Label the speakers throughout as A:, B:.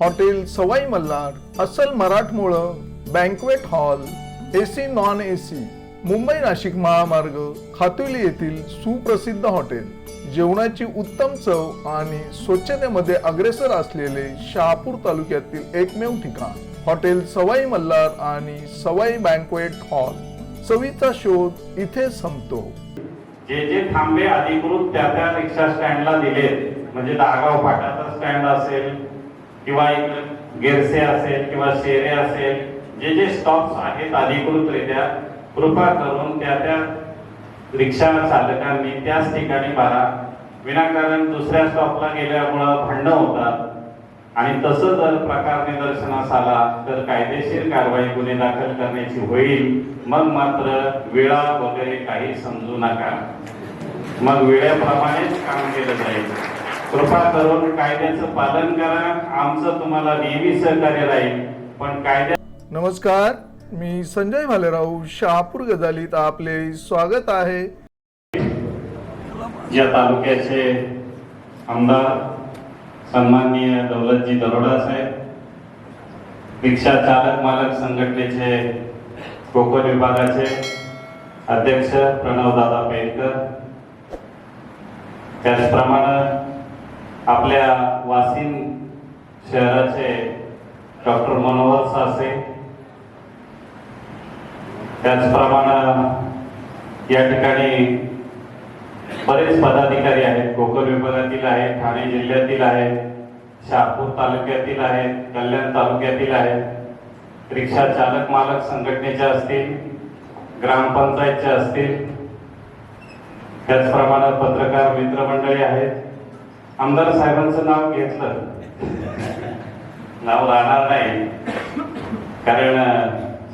A: Hotel Sawai Malhar अस्सल मराठमोळं banquet hall AC non AC Mumbai Nashik महामार्ग खातुली येथील सुप्रसिद्ध हॉटेल. जेवणाची उत्तम चव आणि स्वच्छतेमध्ये अग्रेसर असलेले शहापूर तालुक्यातील एकमेव ठिकाण. हॉटेल सवाई मल्हार आणि सवाई बँकवेट हॉल चवीचा शोध इथे संपतो.
B: जे जे थांबे अधिकृत त्या त्या रिक्षा स्टँडला दिलेत म्हणजे दागाव फाटाचा स्टँड असेल किंवा एक गेरसे असेल किंवा शेरे असेल जे जे स्टॉप्स आहेत अधिकृतरित्या कृपा करून त्या त्या रिक्षा चालकांनी त्याच ठिकाणी भरा विनाकारण दुसऱ्या स्टॉपला गेल्यामुळं भांडणं होतात. आणि तसं जर प्रकार निदर्शनास आला तर कायदेशीर कारवाई गुन्हे दाखल करण्याची होईल. मग मात्र वेळा वगैरे काही समजू नका. मग वेळेप्रमाणेच काम केलं जाईल. कृपा करून कायद्याचं पालन करा. आमचं तुम्हाला नेहमी सहकार्य राहील. पण कायद्या
A: नमस्कार. मी संजय भालेराव शहापूर गजालीत आपले स्वागत आहे.
B: या तालुक्याचे आमदार सन्माननीय दौलतजी दरोडा साहेब रिक्षा चालक मालक संघटनेचे कोकण विभागाचे अध्यक्ष प्रणवदादा पेनकर त्याचप्रमाणे आपल्या वासिन शहराचे डॉक्टर मनोहर सासे. त्याचप्रमाणे या ठिकाणी बरेच पदाधिकारी आहेत. कोकण विभागातील आहेत ठाणे जिल्ह्यातील आहेत शहापूर तालुक्यातील आहेत कल्याण तालुक्यातील आहेत. रिक्षा चालक मालक संघटनेच्या असतील ग्रामपंचायतच्या असतील. त्याचप्रमाणे पत्रकार मित्रमंडळी आहेत. आमदार साहेबांचं नाव घेतलं. नाव राहणार नाही. कारण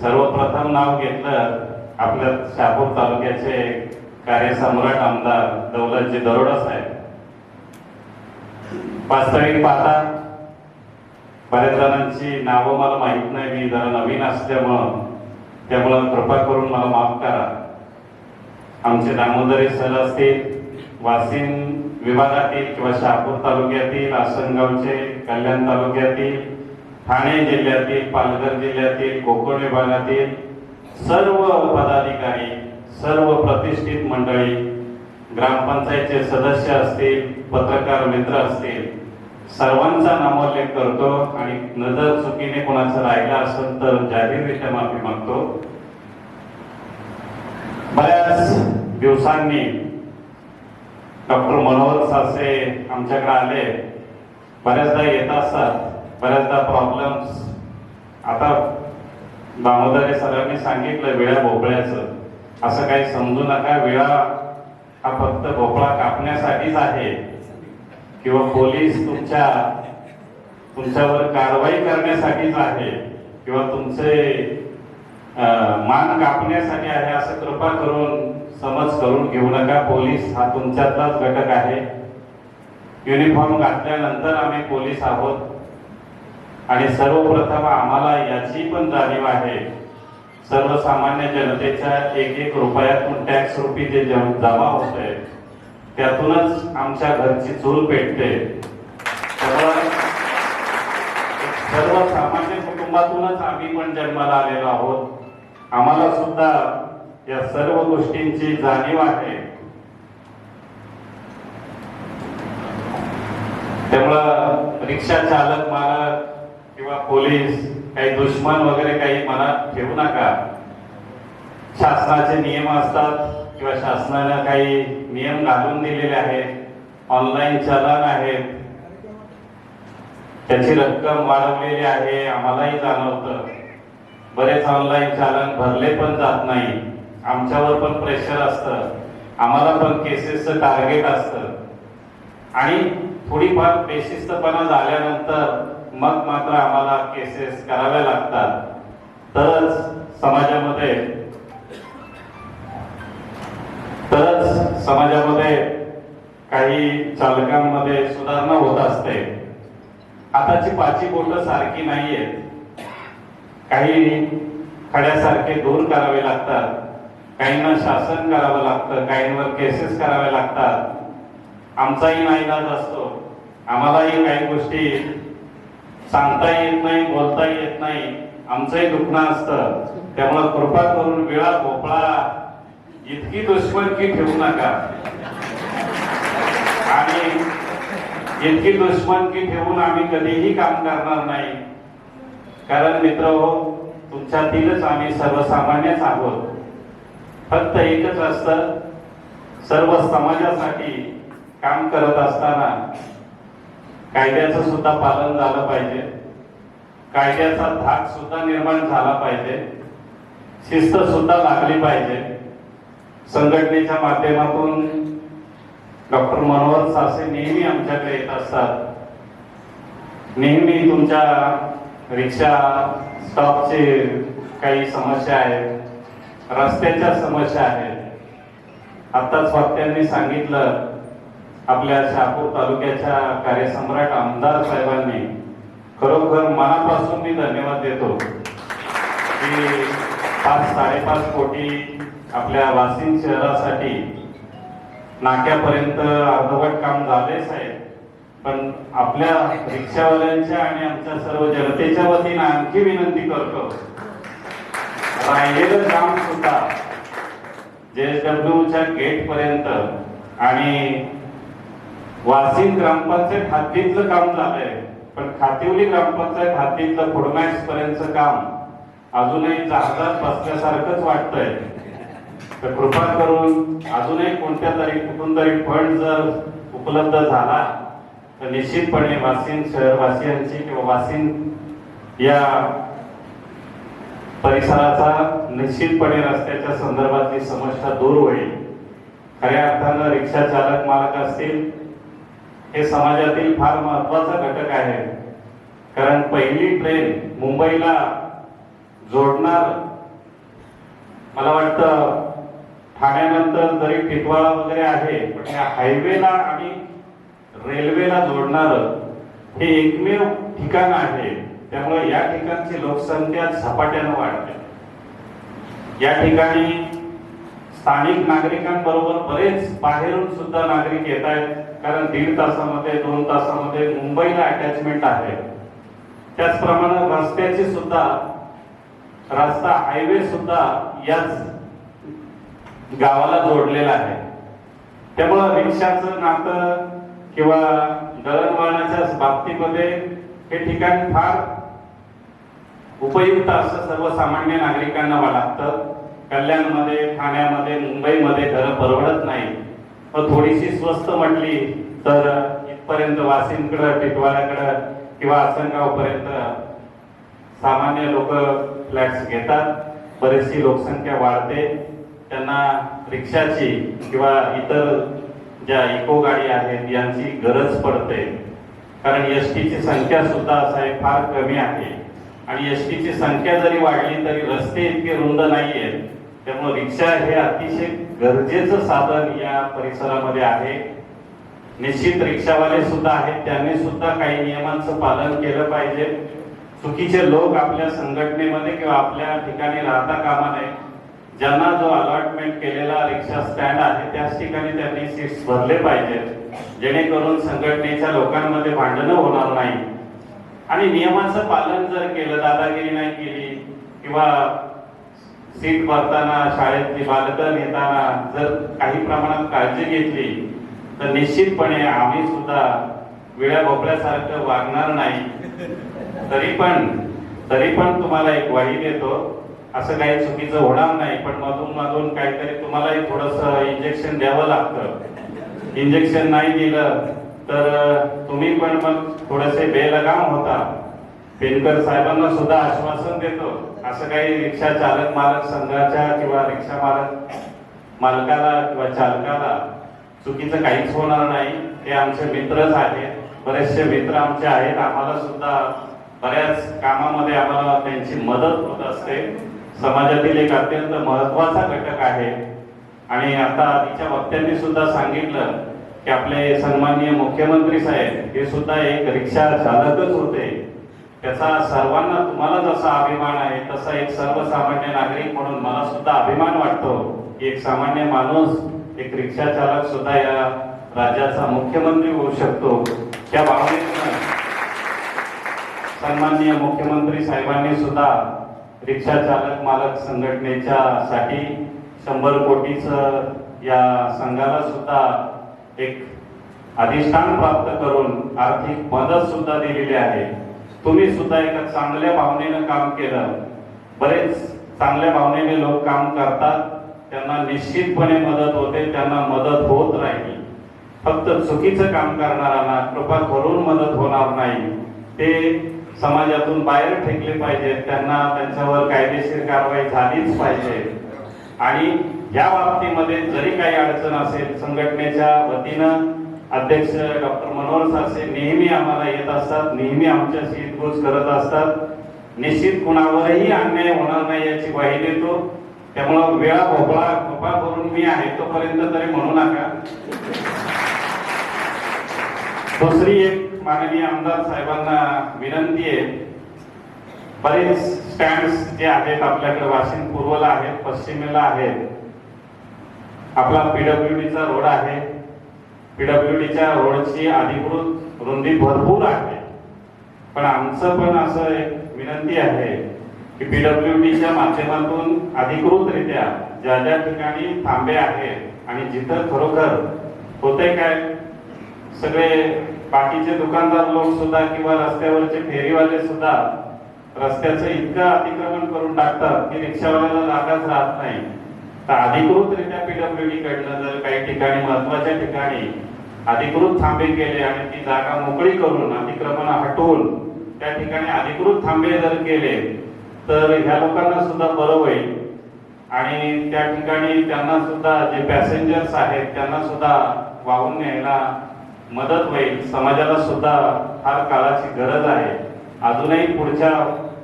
B: सर्वप्रथम नाव घेतलं आपल्या शहापूर तालुक्याचे कार्यसम्राट आमदार दौलतजी दरोडा साहेब. वास्तविक पाहता बऱ्याच जणांची नावं मला माहीत नाही मी जरा नवीन असल्यामुळं त्यामुळं कृपा करून मला माफ करा. आमचे दामोदरी सर असतील वासिन विभागातील किंवा शहापूर तालुक्यातील आसनगावचे कल्याण तालुक्यातील ठाणे जिल्ह्यातील पालघर जिल्ह्यातील कोकण विभागातील सर्व पदाधिकारी सर्व प्रतिष्ठित मंडळी ग्रामपंचायतचे सदस्य असतील पत्रकार मित्र असतील सर्वांचा नामोल्लेख करतो आणि नजर चुकीने कोणाचं राहिला असेल तर जाहीररित्या माफी मागतो. बऱ्याच दिवसांनी डॉक्टर मनोहर सासे आमच्याकडे आले. बऱ्याचदा येत असतात बऱ्याचदा प्रॉब्लेम्स आता दामोदरे सरांनी सांगितलं विळा भोपळ्याचं. असं काही समजू नका विळा हा फक्त भोपळा कापण्यासाठीच आहे. किंवा पोलीस तुमच्या तुमच्यावर कारवाई करण्यासाठीच आहे. किंवा तुमचे मान कापण्यासाठी आहे असं कृपा करून समज करून घेऊ नका पोलीस. हा तुमच्यातलाच घटक आहे. युनिफॉर्म घातल्यानंतर आम्ही पोलीस आहोत. आणि सर्वप्रथम आम्हाला याची पण जाणीव आहे. सर्वसामान्य जनतेच्या एक एक रुपयातून टॅक्स रुपी जे जमा होत आहे त्यातूनच आमच्या घरची चूल पेटते. सर्वसामान्य कुटुंबातूनच आम्ही पण जन्माला आलेलो आहोत. आम्हाला सुद्धा या सर्व गोष्टींची जाणीव आहे. त्यामुळं रिक्षा चालक मालक किंवा पोलीस काही दुश्मन वगैरे काही मनात ठेवू नका. शासनाचे नियम असतात किंवा शासनानं काही नियम घालून दिलेले आहेत. ऑनलाईन चलन आहेत. त्याची रक्कम वाढवलेली आहे आम्हालाही जाणवतं. बरेच ऑनलाईन चालन भरले पण जात नाही. आमच्यावर पण प्रेशर असतं. आम्हाला पण केसेसचं टार्गेट असतं. आणि थोडीफार बेशिस्तपणा झाल्यानंतर मग मात्र आम्हाला केसेस कराव्या लागतात. तरच समाजामध्ये तरच समाजामध्ये काही चालकांमध्ये सुधारणा होत असते. आताची पाची बोट सारखी नाहीये काही खड्यासारखे दूर करावे लागतात. काहींना शासन करावं लागतं काहींवर केसेस कराव्या लागतात. आमचाही नाईलाज असतो. आम्हालाही काही गोष्टी सांगता येत नाही बोलता येत नाही. आमचंही दुखणं असतं. त्यामुळे कृपा करून विळा भोपळा इतकी दुश्मनकी ठेवू नका. आणि इतकी दुश्मनकी ठेवून आम्ही कधीही काम करणार नाही. कारण मित्र हो तुमच्यातीलच आम्ही सर्वसामान्यच आहोत. फक्त एकच असतं सर्व समाजासाठी काम करत असताना कायद्याचं सुद्धा पालन झालं पाहिजे. कायद्याचा धाक सुद्धा निर्माण झाला पाहिजे. शिस्त सुद्धा लागली पाहिजे. संघटनेच्या माध्यमातून डॉक्टर मनोहर सासे नेहमी आमच्याकडे येत असतात. नेहमी तुमच्या रिक्षा स्टॉपचे काही समस्या आहेत रस्त्याच्या समस्या आहेत. आत्ताच वक्त्यांनी सांगितलं आपल्या शहापूर तालुक्याच्या कार्यसम्राट आमदार साहेबांनी खरोखर मनापासून मी धन्यवाद देतो की पाच साडेपाच कोटी आपल्या वाशिम शहरासाठी नाक्यापर्यंत अर्धवट काम झालेच आहे पण आपल्या रिक्षावाल्यांच्या आणि आमच्या सर्व जनतेच्या वतीनं आणखी विनंती करतो राहिलेलं काम सुद्धा जेएसडब्ल्यूच्या गेट पर्यंत आणि वाशिम ग्रामपंचायत हद्दीतलं काम झालंय. पण खातिवली ग्रामपंचायत हद्दीतलं फुडमॅक्स पर्यंतचं काम अजूनही जहाजात बसल्यासारखंच वाटतंय. तर कृपा करून अजूनही कोणत्या तरी कुठून तरी फंड जर उपलब्ध झाला तर निश्चितपणे वाशिम शहरवासियांची किंवा वाशिम या परिसराचा निश्चितपणे रस्त्याच्या संदर्भातली समस्या दूर होईल. खऱ्या अर्थानं रिक्षा चालक मालक असतील हे समाजातील फार महत्त्वाचा घटक आहे. कारण पहिली ट्रेन मुंबईला जोडणार मला वाटतं ठाण्यानंतर जरी टिटवाळा वगैरे आहे पण या हायवेला आणि रेल्वेला जोडणार हे एकमेव ठिकाण आहे. त्यामुळे या ठिकाणची लोकसंख्या झपाट्यानं वाढते. या ठिकाणी स्थानिक नागरिकांबरोबर बरेच बाहेरून सुद्धा नागरिक येत आहेत. कारण दीड तासामध्ये दोन तासामध्ये मुंबईला अटॅचमेंट आहे. त्याचप्रमाणे रस्त्याची सुद्धा रस्ता हायवे सुद्धा याच गावाला जोडलेला आहे. त्यामुळं रिक्षाचं नातं किंवा दळणवळणाच्या बाबतीमध्ये हे ठिकाण फार उपयुक्त असं सर्वसामान्य नागरिकांना वाटतं. कल्याणमध्ये ठाण्यामध्ये मुंबईमध्ये घरं परवडत नाही. पण थोडीशी स्वस्त म्हटली तर इथपर्यंत वाशिमकडं टिटवाळ्याकडं किंवा आसनगावपर्यंत सामान्य लोक फ्लॅट्स घेतात. बरीचशी लोकसंख्या वाढते. त्यांना रिक्षाची किंवा इतर ज्या इको गाडी आहेत यांची गरज पडते. कारण एस टीची संख्या सुद्धा असं आहे फार कमी आहे. आणि एस टीची संख्या जरी वाढली तरी रस्ते इतके रुंद नाही आहेत त्यामुळे रिक्षा हे अतिशय गरजेचं साधन या परिसरामध्ये आहे. निश्चित रिक्षावाले सुद्धा आहेत. त्यांनी सुद्धा काही नियमांचं पालन केलं पाहिजे. चुकीचे लोक आपल्या संघटनेमध्ये किंवा आपल्या ठिकाणी राहता कामा नये. ज्यांना जो अलॉटमेंट केलेला रिक्षा स्टँड आहे त्याच ठिकाणी त्यांनी सीट्स भरले पाहिजेत. जेणेकरून संघटनेच्या लोकांमध्ये भांडणं होणार नाही. आणि नियमाचं पालन जर केलं दादागिरी नाही केली किंवा सीट भरताना शाळेतली बालकं नेताना जर काही प्रमाणात काळजी घेतली तर निश्चितपणे आम्ही सुद्धा विळ्या भोपळ्यासारखं वागणार नाही. तरी पण तरी पण तुम्हाला एक वाही देतो. असं काही चुकीचं होणार नाही पण मधून मधून काहीतरी तुम्हालाही थोडस इंजेक्शन द्यावं लागतं. इंजेक्शन नाही दिलं तर तुम्ही पण मग थोडेसे बेलगाम होता. पेनकर साहेबांना सुद्धा आश्वासन देतो. असं काही रिक्षा चालक मालक संघाच्या किंवा रिक्षा मालक मालकाला किंवा चालकाला चुकीचं काहीच होणार नाही. ते आमचे मित्रच आहेत. बरेचसे मित्र आमचे आहेत. आम्हाला सुद्धा बऱ्याच कामामध्ये आम्हाला त्यांची मदत होत असते. समाजातील एक अत्यंत महत्त्वाचा घटक आहे. आणि आता आधीच्या वक्त्यांनी सुद्धा सांगितलं की आपले सन्माननीय मुख्यमंत्री साहेब हे सुद्धा एक रिक्षा चालकच होते. त्याचा सर्वांना तुम्हाला जसा अभिमान आहे तसा एक सर्वसामान्य नागरिक म्हणून मला सुद्धा अभिमान वाटतो. की एक सामान्य माणूस एक रिक्षा चालक सुद्धा या राज्याचा मुख्यमंत्री होऊ शकतो. त्या भावनेतून सन्माननीय मुख्यमंत्री साहेबांनी सुद्धा रिक्षा चालक मालक संघटनेच्या साठी शंभर कोटीचं या संघाला सुद्धा एक अधिष्ठान प्राप्त करून आर्थिक मदत सुद्धा दिलेली आहे. तुम्ही सुद्धा एका चांगल्या भावनेनं काम केलं. बरेच चांगल्या भावनेने लोक काम करतात. त्यांना निश्चितपणे मदत होते त्यांना मदत होत राहील फक्त चुकीचं काम करणाऱ्यांना कृपा करून मदत होणार नाही. ते समाजातून बाहेर फेकले पाहिजेत. त्यांना त्यांच्यावर कायदेशीर कारवाई झालीच पाहिजे. आणि या बाबतीमध्ये जरी काही अडचण असेल संघटनेच्या वतीनं अध्यक्ष डॉक्टर मनोहर सासे नेहमी आम्हाला येत असतात नेहमी आमच्याशी हितगुज करत असतात. निश्चित कुणावरही अन्याय होणार नाही याची ग्वाही देतो. त्यामुळं वेळा भोपळा कृपा करून मी आहे तोपर्यंत तरी म्हणू नका. दुसरी एक माननीय आमदार साहेबांना विनंती आहे. बरेच स्टँड जे आहेत आपल्याकडे वाशिम पूर्वला आहेत पश्चिमेला आहेत. आपला पीडब्ल्यूडीचा रोड आहे. पीडब्ल्यूडीच्या रोडची अधिकृत रुंदी भरपूर आहे. पण आमचं पण असं एक विनंती आहे की पीडब्ल्यूडीच्या माध्यमातून अधिकृतरित्या ज्या ज्या ठिकाणी थांबे आहेत आणि जिथं खरोखर होते काय सगळे बाकीचे दुकानदार लोक सुद्धा किंवा रस्त्यावरचे फेरीवाले सुद्धा रस्त्याचं इतकं अतिक्रमण करून टाकतात की रिक्षावाल्याला जागाच राहत नाही. अधिकृतरित्या पीडब्ल्यूडी कडनं जर काही ठिकाणी महत्त्वाच्या ठिकाणी अधिकृत थांबे केले आणि ती जागा मोकळी करून अतिक्रमण हटवून त्या ठिकाणी अधिकृत थांबे जर केले तर ह्या लोकांना सुद्धा बरं होईल. आणि त्या ठिकाणी त्यांना सुद्धा जे पॅसेंजर्स आहेत त्यांना सुद्धा वाहून न्यायला मदत होईल. समाजाला सुद्धा फार काळाची गरज आहे. अजूनही पुढच्या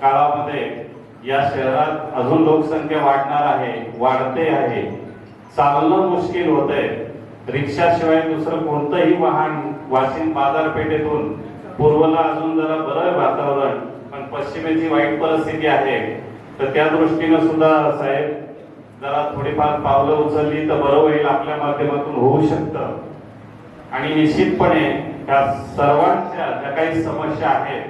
B: काळामध्ये या शहरात अजून लोकसंख्या वाढणार आहे वाढते आहे. चालणं मुश्किल होत आहे रिक्षाशिवाय दुसरं कोणतंही वाहन वाशिम बाजारपेठेतून पूर्वला अजून जरा बरं आहे वातावरण पण पश्चिमेची वाईट परिस्थिती आहे. तर त्या दृष्टीनं सुद्धा साहेब जरा थोडीफार पावलं उचलली तर बरं होईल आपल्या माध्यमातून होऊ शकतं. आणि निश्चितपणे त्या सर्वांच्या ज्या काही समस्या आहेत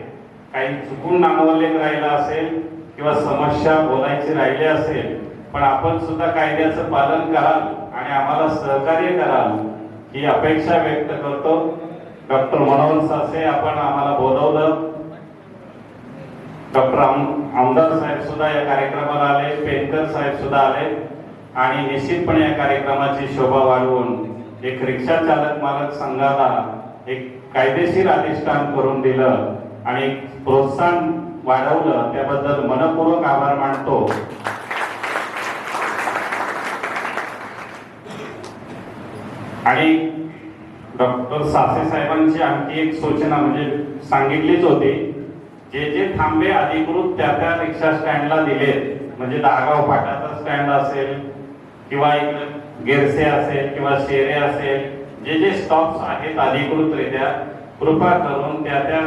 B: काही चुकून नामोल्लेख राहिला असेल किंवा समस्या बोलायची राहिली असेल पण आपण सुद्धा कायद्याचं पालन कराल आणि आम्हाला सहकार्य कराल ही अपेक्षा व्यक्त करतो. डॉक्टर मनोहर सासे आपण आम्हाला बोलवलं. डॉक्टर आमदार साहेब सुद्धा या कार्यक्रमाला आले पेनकर साहेब सुद्धा आले आणि निश्चितपणे या कार्यक्रमाची शोभा वाढवून एक रिक्षा चालक मालक संघाला एक कायदेशीर अधिष्ठान करून दिलं आणि प्रोत्साहन वाढवलं त्याबद्दल मनपूर्वक आभार मानतो. आणि डॉक्टर सासे साहेबांची आणखी एक सूचना म्हणजे सांगितलीच होती जे जे थांबे अधिकृत त्या त्या रिक्षा स्टँडला दिलेत म्हणजे दागाव फाटाचा स्टँड असेल किंवा इकडे गेरसे असेल किंवा शेरे असेल जे जे स्टॉप्स आहेत अधिकृतरित्या कृपा करून त्या त्या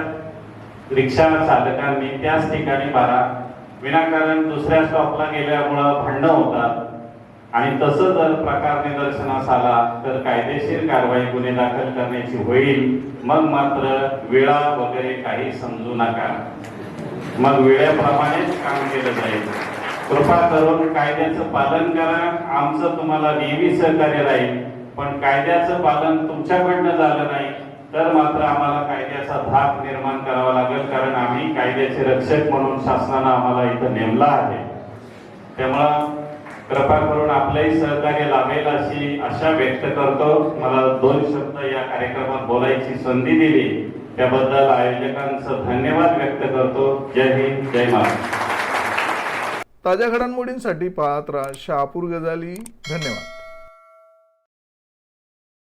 B: रिक्षा चालकांनी त्याच ठिकाणी बारा विनाकारण दुसऱ्या स्टॉपला गेल्यामुळं भांडणं होतात. आणि तसं जर प्रकार निदर्शनास आला तर कायदेशीर कारवाई गुन्हे दाखल करण्याची होईल. मग मात्र वेळा वगैरे काही समजू नका. मग वेळेप्रमाणेच काम केलं जाईल. कृपा करून कायद्याचं पालन करा. आमचं तुम्हाला नेहमी सहकार्य राहील. पण कायद्याचं पालन तुमच्याकडनं झालं नाही. तर मात्र आम्हाला कायद्याचा धाक निर्माण करावा लागेल कारण आम्ही कायद्याचे रक्षक म्हणून शासनानं आम्हाला इथं नेमला आहे. त्यामुळं कृपा करून आपलंही सहकार्य लाभेल अशी आशा व्यक्त करतो. मला दोन शब्द या कार्यक्रमात बोलायची संधी दिली. त्याबद्दल आयोजकांचं धन्यवाद व्यक्त करतो. जय हिंद जय महाराष्ट्र.
A: ताज्या घडामोडींसाठी पाहत राहा शहापूर गजाली. धन्यवाद.